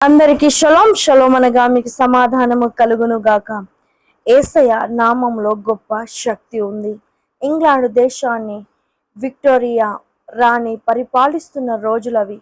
అందరికి shalom shalom అనగా మీకు సమాధానము కలుగును గాక. ఏసయ నామంలో గొప్ప శక్తి ఉంది. ఇంగ్లాండ్ దేశాన్ని విక్టోరియా రాణి పరిపాలిస్తున్న రోజులవి.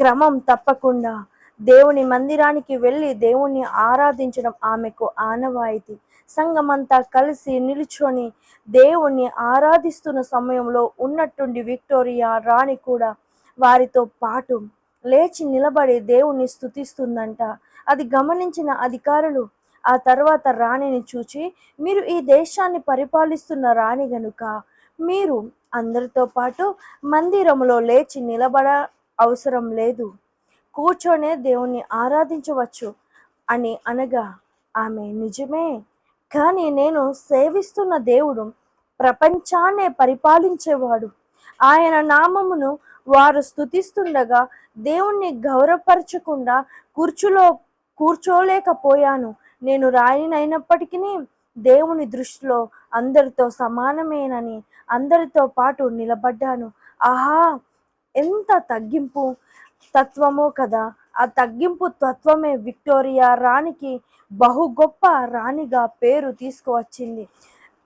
క్రమం తప్పకుండా దేవుని మందిరానికి వెళ్ళి దేవుణ్ణి ఆరాధించడం ఆమెకు ఆనవాయితీ. సంఘమంతా కలిసి నిలుచొని దేవుణ్ణి ఆరాధిస్తున్న సమయంలో ఉన్నట్టుండి విక్టోరియా రాణి కూడా వారితో పాటు లేచి నిలబడి దేవుణ్ణి స్థుతిస్తుందంట అది గమనించిన అధికారులు ఆ తర్వాత రాణిని చూచి మీరు ఈ దేశాన్ని పరిపాలిస్తున్న రాణి గనుక మీరు అందరితో పాటు మందిరంలో లేచి నిలబడ అవసరం లేదు. కూర్చొనే దేవుణ్ణి ఆరాధించవచ్చు అని అనగా ఆమె నిజమే. కానీ నేను సేవిస్తున్న దేవుడు ప్రపంచాన్నే పరిపాలించేవాడు. ఆయన నామమును వారు స్తుతిస్తుండగా దేవుణ్ణి గౌరవపరచకుండా కూర్చులో కూర్చోలేకపోయాను. నేను రాయినైనప్పటికీ దేవుని దృష్టిలో అందరితో సమానమేనని అందరితో పాటు నిలబడ్డాను. ఆహా! ఎంత తగ్గింపు తత్వమో కదా! ఆ తగ్గింపు తత్వమే విక్టోరియా రాణికి బహు గొప్ప రాణిగా పేరు తీసుకువచ్చింది.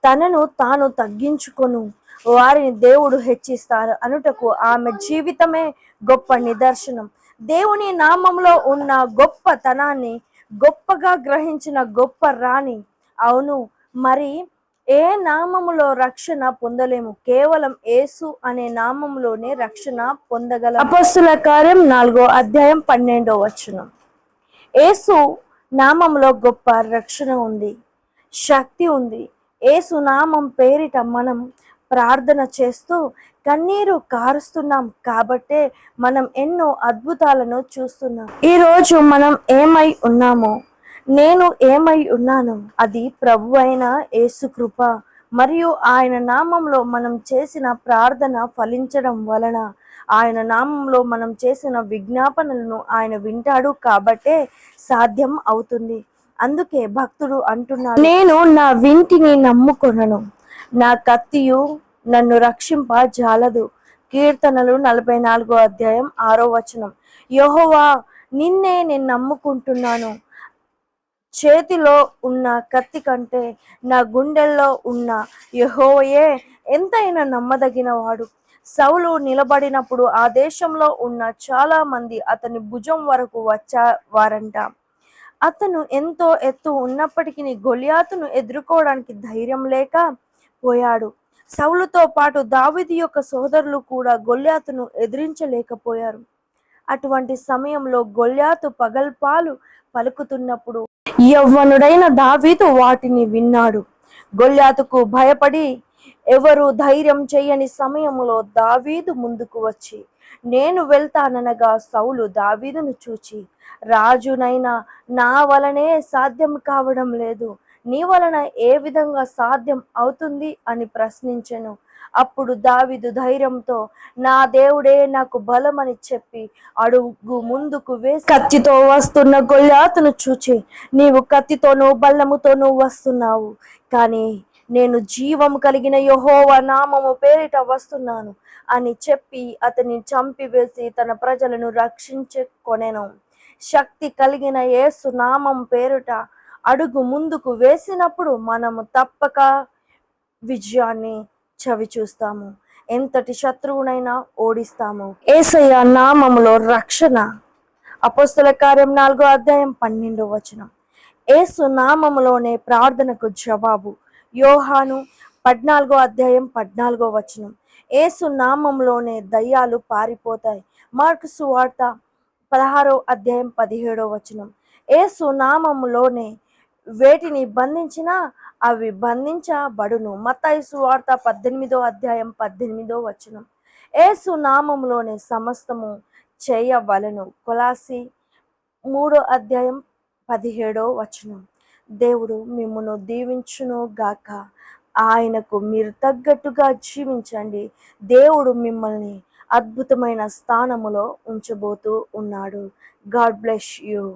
తనను తాను తగ్గించుకొను. వారిని దేవుడు హెచ్చిస్తారు. అనుటకు ఆమె జీవితమే గొప్ప నిదర్శనం. దేవుని నామంలో ఉన్న గొప్పతనాన్ని గొప్పగా గ్రహించిన గొప్ప రాణి. అవును మరి ఏ నామములో రక్షణ పొందలేము? కేవలం యేసు అనే నామంలోనే రక్షణ పొందగల. అపస్సుల కార్యం నాలుగో అధ్యాయం పన్నెండో వచనం. యేసు నామంలో గొప్ప రక్షణ ఉంది శక్తి ఉంది. యేసు నామం పేరిట మనం ప్రార్థన చేస్తూ కన్నీరు కారుస్తున్నాం కాబట్టే మనం ఎన్నో అద్భుతాలను చూస్తున్నాం. ఈరోజు మనం ఏమై ఉన్నామో నేను ఏమై ఉన్నాను? అది ప్రభు అయిన యేసు కృప. మరియు ఆయన నామంలో మనం చేసిన ప్రార్థన ఫలించడం వలన ఆయన నామంలో మనం చేసిన విజ్ఞాపనలను ఆయన వింటాడు కాబట్టే సాధ్యం అవుతుంది. అందుకే భక్తుడు అంటున్నాడు నేను నా వింటిని నమ్ముకొనను. నా కత్తియు నన్ను రక్షింప జాలదు. కీర్తనలు నలభై నాలుగో అధ్యాయం ఆరో వచనం. యహోవా నిన్నే నేను నమ్ముకుంటున్నాను. చేతిలో ఉన్న కత్తి కంటే నా గుండెల్లో ఉన్న యహోవయే ఎంతైనా నమ్మదగిన వాడు సౌలు నిలబడినప్పుడు ఆ దేశంలో ఉన్న చాలా మంది అతని భుజం వరకు వచ్చేవారంట అతను ఎంతో ఎత్తు ఉన్నప్పటికీ గొలియాతును ఎదుర్కోవడానికి ధైర్యం లేక పోయాడు. సౌలుతో పాటు దావిది యొక్క సోదరులు కూడా గొల్యాతును ఎదిరించలేకపోయారు. అటువంటి సమయంలో గొల్యాతు పగల్పాలు పలుకుతున్నప్పుడు యవ్వనుడైన దావీదు వాటిని విన్నాడు. గొల్యాతుకు భయపడి ఎవరు ధైర్యం చేయని సమయంలో దావీదు ముందుకు వచ్చి నేను వెళ్తాననగా సౌలు దావీదును చూచి రాజునైనా నా వలనే సాధ్యం కావడం లేదు. నీ వలన ఏ విధంగా సాధ్యం అవుతుంది? అని ప్రశ్నించెను. అప్పుడు దావిదు ధైర్యంతో నా దేవుడే నాకు బలమని చెప్పి అడుగు ముందుకు వేసి కత్తితో వస్తున్న గొల్లాతును చూచి నీవు కత్తితోనూ బల్లముతోనూ వస్తున్నావు. కానీ నేను జీవము కలిగిన యహోవ నామము పేరిట వస్తున్నాను అని చెప్పి అతన్ని చంపివేసి తన ప్రజలను రక్షించుకొనెను శక్తి కలిగిన యేసు నామం పేరుట అడుగు ముందుకు వేసినప్పుడు మనము తప్పక విజయాన్ని చవి చూస్తాము ఎంతటి శత్రువునైనా ఓడిస్తాము. ఏసయ్య నామములో రక్షణ. అపోస్తల కార్యం నాలుగో అధ్యాయం పన్నెండో వచనం. ఏసు నామములోనే ప్రార్థనకు జవాబు. యోహాను పద్నాలుగో అధ్యాయం పద్నాలుగో వచనం. ఏసు నామంలోనే దయ్యాలు పారిపోతాయి. మార్క్సు సువార్త పదహారో అధ్యాయం పదిహేడో వచనం. ఏసు నామంలోనే వేటిని బంధించినా అవి బంధించబడును. మతాయిసు సువార్త పద్దెనిమిదో అధ్యాయం పద్దెనిమిదో వచనం. ఏసు నామంలోనే సమస్తము చేయవలను. కొలాసి మూడో అధ్యాయం పదిహేడో వచనం. దేవుడు మిమ్మను దీవించును గాక ఆయనకు మీరు తగ్గట్టుగా జీవించండి. దేవుడు మిమ్మల్ని అద్భుతమైన స్థానములో ఉంచబోతూ ఉన్నాడు. God bless you.